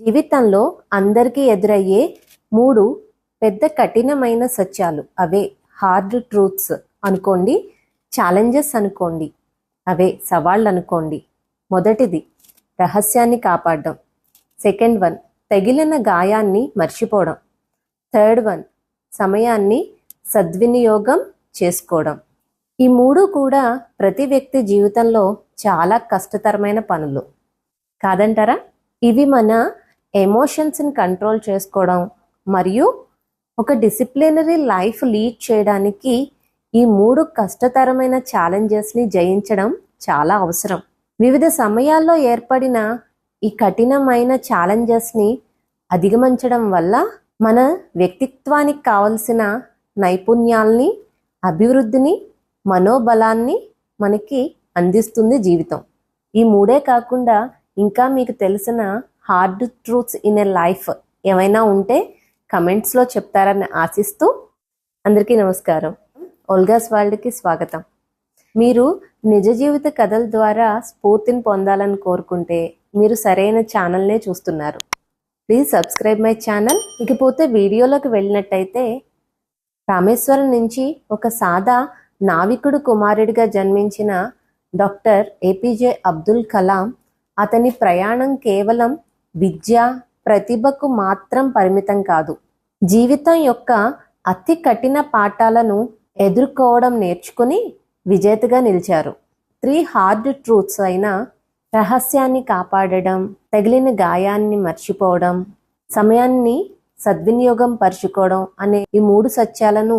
జీవితంలో అందరికీ ఎదురయ్యే మూడు పెద్ద కఠినమైన సత్యాలు. అవే హార్డ్ ట్రూత్స్ అనుకోండి ఛాలెంజెస్ అనుకోండి అవే సవాళ్ళు అనుకోండి. మొదటిది రహస్యాన్ని కాపాడడం. సెకండ్ వన్ తగిలిన గాయాన్ని మర్చిపోవడం. థర్డ్ వన్ సమయాన్ని సద్వినియోగం చేసుకోవడం. ఈ మూడు కూడా ప్రతి వ్యక్తి జీవితంలో చాలా కష్టతరమైన పనులు. కాదంటారా? ఇవి మన ఎమోషన్స్ని కంట్రోల్ చేసుకోవడం మరియు ఒక డిసిప్లినరీ లైఫ్ లీడ్ చేయడానికి ఈ మూడు కష్టతరమైన ఛాలెంజెస్ని జయించడం చాలా అవసరం. వివిధ సమయాల్లో ఏర్పడిన ఈ కఠినమైన ఛాలెంజెస్ని అధిగమించడం వల్ల మన వ్యక్తిత్వానికి కావలసిన నైపుణ్యాల్ని అభివృద్ధిని మనోబలాన్ని మనకి అందిస్తుంది జీవితం. ఈ మూడే కాకుండా ఇంకా మీకు తెలిసిన hard truths in a life ఏమైనా ఉంటే కమెంట్స్లో చెప్తారని ఆశిస్తూ అందరికీ నమస్కారం. ఒల్గాస్ వరల్డ్కి స్వాగతం. మీరు నిజ జీవిత కథల ద్వారా స్ఫూర్తిని పొందాలని కోరుకుంటే మీరు సరైన ఛానల్నే చూస్తున్నారు. Please subscribe my channel. ఇకపోతే వీడియోలోకి వెళ్ళినట్టయితే రామేశ్వరం నుంచి ఒక సాదా నావికుడు కుమారుడిగా జన్మించిన డాక్టర్ ఏపీజే అబ్దుల్ కలాం అతని ప్రయాణం కేవలం విద్య ప్రతిభకు మాత్రం పరిమితం కాదు. జీవితం యొక్క అతి కఠిన పాఠాలను ఎదుర్కోవడం నేర్చుకుని విజేతగా నిలిచారు. త్రీ హార్డ్ ట్రూత్స్ అయిన రహస్యాన్ని కాపాడడం తగిలిన గాయాన్ని మర్చిపోవడం సమయాన్ని సద్వినియోగం పరుచుకోవడం అనే ఈ మూడు సత్యాలను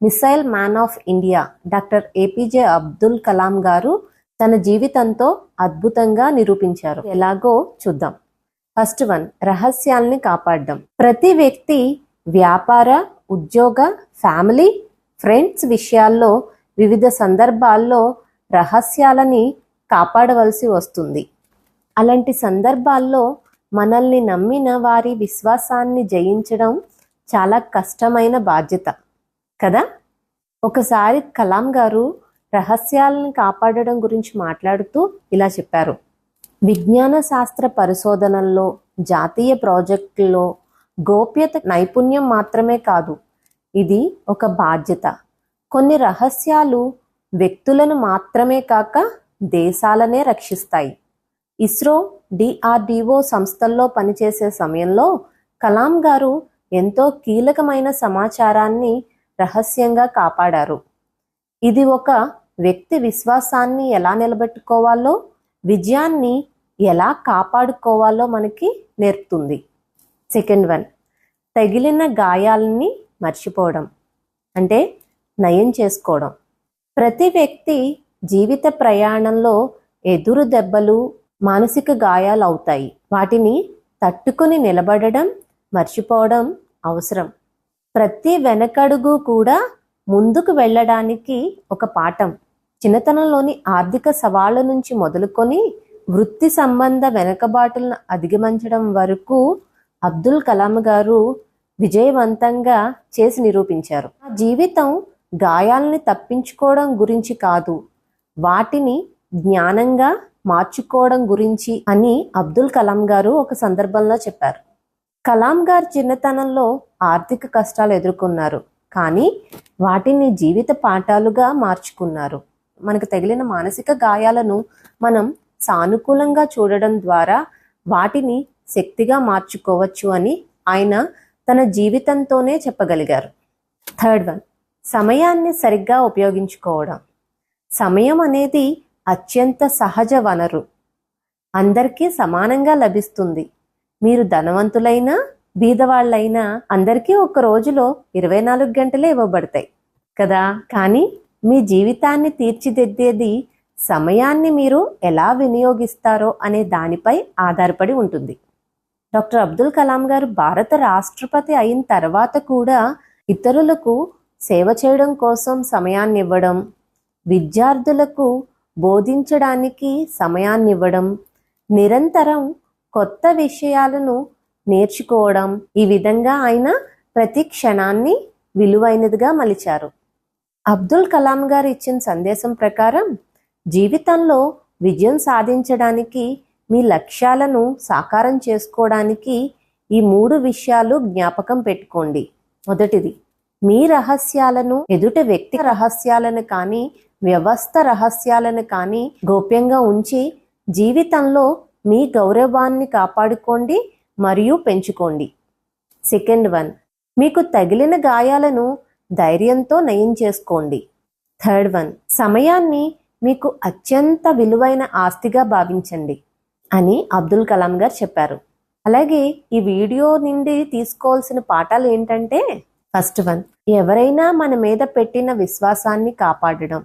missile man of India doctor APJ Abdul Kalam గారు తన జీవితంతో అద్భుతంగా నిరూపించారు. ఎలాగో చూద్దాం. ఫస్ట్ వన్ రహస్యాల్ని కాపాడడం. ప్రతి వ్యక్తి వ్యాపార ఉద్యోగ ఫ్యామిలీ ఫ్రెండ్స్ విషయాల్లో వివిధ సందర్భాల్లో రహస్యాలని కాపాడవలసి వస్తుంది. అలాంటి సందర్భాల్లో మనల్ని నమ్మిన వారి విశ్వాసాన్ని జయించడం చాలా కష్టమైన బాధ్యత. కదా? ఒకసారి కలాం గారు రహస్యాలను కాపాడడం గురించి మాట్లాడుతూ ఇలా చెప్పారు. విజ్ఞాన శాస్త్ర పరిశోధనల్లో జాతీయ ప్రాజెక్టుల్లో గోప్యత నైపుణ్యం మాత్రమే కాదు ఇది ఒక బాధ్యత. కొన్ని రహస్యాలు వ్యక్తులను మాత్రమే కాక దేశాలనే రక్షిస్తాయి. ఇస్రో డిఆర్డిఓ సంస్థల్లో పనిచేసే సమయంలో కలాం గారు ఎంతో కీలకమైన సమాచారాన్ని రహస్యంగా కాపాడారు. ఇది ఒక వ్యక్తి విశ్వాసాన్ని ఎలా నిలబెట్టుకోవాలో విజయాన్ని ఎలా కాపాడుకోవాలో మనకి నేర్పుతుంది. సెకండ్ వన్ తగిలిన గాయాలని మర్చిపోవడం అంటే నయం చేసుకోవడం. ప్రతి వ్యక్తి జీవిత ప్రయాణంలో ఎదురు దెబ్బలు మానసిక గాయాలు అవుతాయి. వాటిని తట్టుకుని నిలబడడం మర్చిపోవడం అవసరం. ప్రతి వెనకడుగు కూడా ముందుకు వెళ్ళడానికి ఒక పాఠం. చిన్నతనంలోని ఆర్థిక సవాళ్ళ నుంచి మొదలుకొని వృత్తి సంబంధ వెనకబాటులను అధిగమించడం వరకు అబ్దుల్ కలాం గారు విజయవంతంగా చేసి నిరూపించారు. జీవితం గాయాలని తప్పించుకోవడం గురించి కాదు వాటిని జ్ఞానంగా మార్చుకోవడం గురించి అని అబ్దుల్ కలాం గారు ఒక సందర్భంలో చెప్పారు. కలాం గారు చిన్నతనంలో ఆర్థిక కష్టాలు ఎదుర్కొన్నారు కానీ వాటిని జీవిత పాఠాలుగా మార్చుకున్నారు. మనకు తగిలిన మానసిక గాయాలను మనం సానుకూలంగా చూడడం ద్వారా వాటిని శక్తిగా మార్చుకోవచ్చు అని ఆయన తన జీవితంతోనే చెప్పగలిగారు. థర్డ్ వన్ సమయాన్ని సరిగ్గా ఉపయోగించుకోవడం. సమయం అనేది అత్యంత సహజ వనరు. అందరికీ సమానంగా లభిస్తుంది. మీరు ధనవంతులైనా బీదవాళ్ళైనా అందరికీ ఒక రోజులో ఇరవై నాలుగు గంటలే ఇవ్వబడతాయి. కదా? కానీ మీ జీవితాన్ని తీర్చిదిద్దేది సమయాన్ని మీరు ఎలా వినియోగిస్తారో అనే దానిపై ఆధారపడి ఉంటుంది. డాక్టర్ అబ్దుల్ కలాం గారు భారత రాష్ట్రపతి అయిన తర్వాత కూడా ఇతరులకు సేవ చేయడం కోసం సమయాన్ని ఇవ్వడం విద్యార్థులకు బోధించడానికి సమయాన్ని ఇవ్వడం నిరంతరం కొత్త విషయాలను నేర్చుకోవడం ఈ విధంగా ఆయన ప్రతి క్షణాన్ని విలువైనదిగా మలిచారు. అబ్దుల్ కలాం గారు ఇచ్చిన సందేశం ప్రకారం జీవితంలో విజయం సాధించడానికి మీ లక్ష్యాలను సాకారం చేసుకోవడానికి ఈ మూడు విషయాలు జ్ఞాపకం పెట్టుకోండి. మొదటిది మీ రహస్యాలను ఎదుటి వ్యక్తి రహస్యాలను కానీ వ్యవస్థ రహస్యాలను కానీ గోప్యంగా ఉంచి జీవితంలో మీ గౌరవాన్ని కాపాడుకోండి మరియు పెంచుకోండి. సెకండ్ వన్ మీకు తగిలిన గాయాలను ధైర్యంతో నయం చేసుకోండి. థర్డ్ వన్ సమయాన్ని మీకు అత్యంత విలువైన ఆస్తిగా భావించండి అని అబ్దుల్ కలాం గారు చెప్పారు. అలాగే ఈ వీడియో నుండి తీసుకోవాల్సిన పాఠాలు ఏంటంటే ఫస్ట్ వన్ ఎవరైనా మన మీద పెట్టిన విశ్వాసాన్ని కాపాడడం.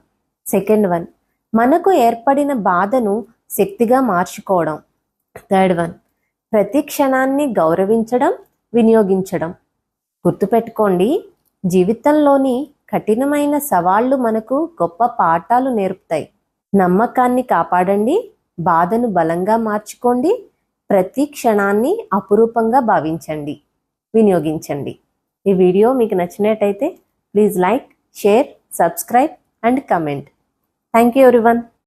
సెకండ్ వన్ మనకు ఏర్పడిన బాధను శక్తిగా మార్చుకోవడం. థర్డ్ వన్ ప్రతి క్షణాన్ని గౌరవించడం వినియోగించడం. గుర్తుపెట్టుకోండి జీవితంలోని కఠినమైన సవాళ్ళు మనకు గొప్ప పాఠాలు నేర్పుతాయి. నమ్మకాన్ని కాపాడండి బాధను బలంగా మార్చుకోండి ప్రతి క్షణాన్ని అపురూపంగా భావించండి వినియోగించండి. ఈ వీడియో మీకు నచ్చినట్టయితే please like share subscribe and comment. Thank you everyone.